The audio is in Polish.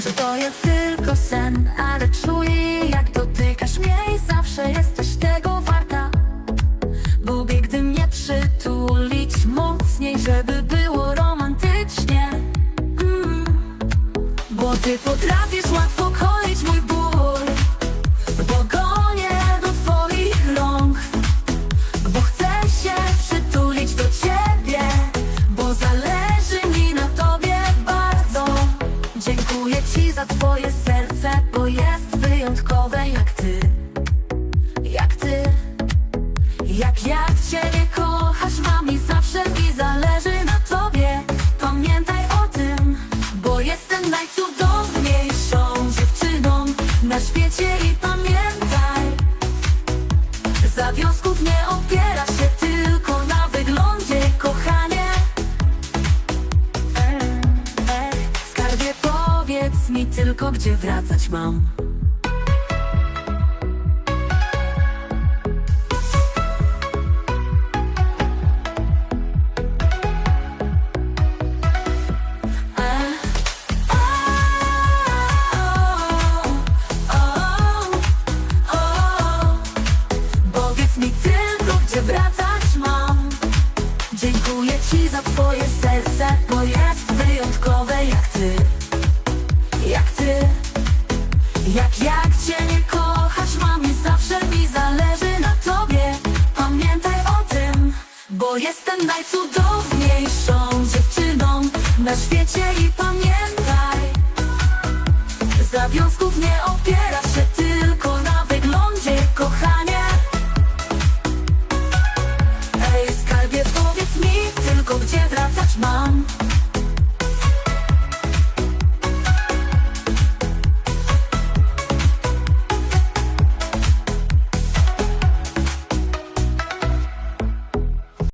Może to jest tylko sen, ale czuję jak dotykasz mnie i zawsze jesteś tego warta Lubię, gdy mnie przytulić mocniej, żeby było romantycznie mm. Bo ty potrafisz łatwo koić mój Ci za twoje serce Bo jest wyjątkowe jak ty. Jak ty. Jak jak Ciebie kochasz, mam i zawsze mi zależy na Tobie. Pamiętaj o tym, bo jestem najcudowniejszą powiedz mi tylko, gdzie wracać mam. Mi tylko, gdzie wracać mam. Dziękuję ci za twoje serce Jak jak cię nie kochasz mam I zawsze mi zależy na tobie. Pamiętaj o tym Bo jestem najcudowniejszą dziewczyną Na świecie i pamiętaj Zawiązków nie opiera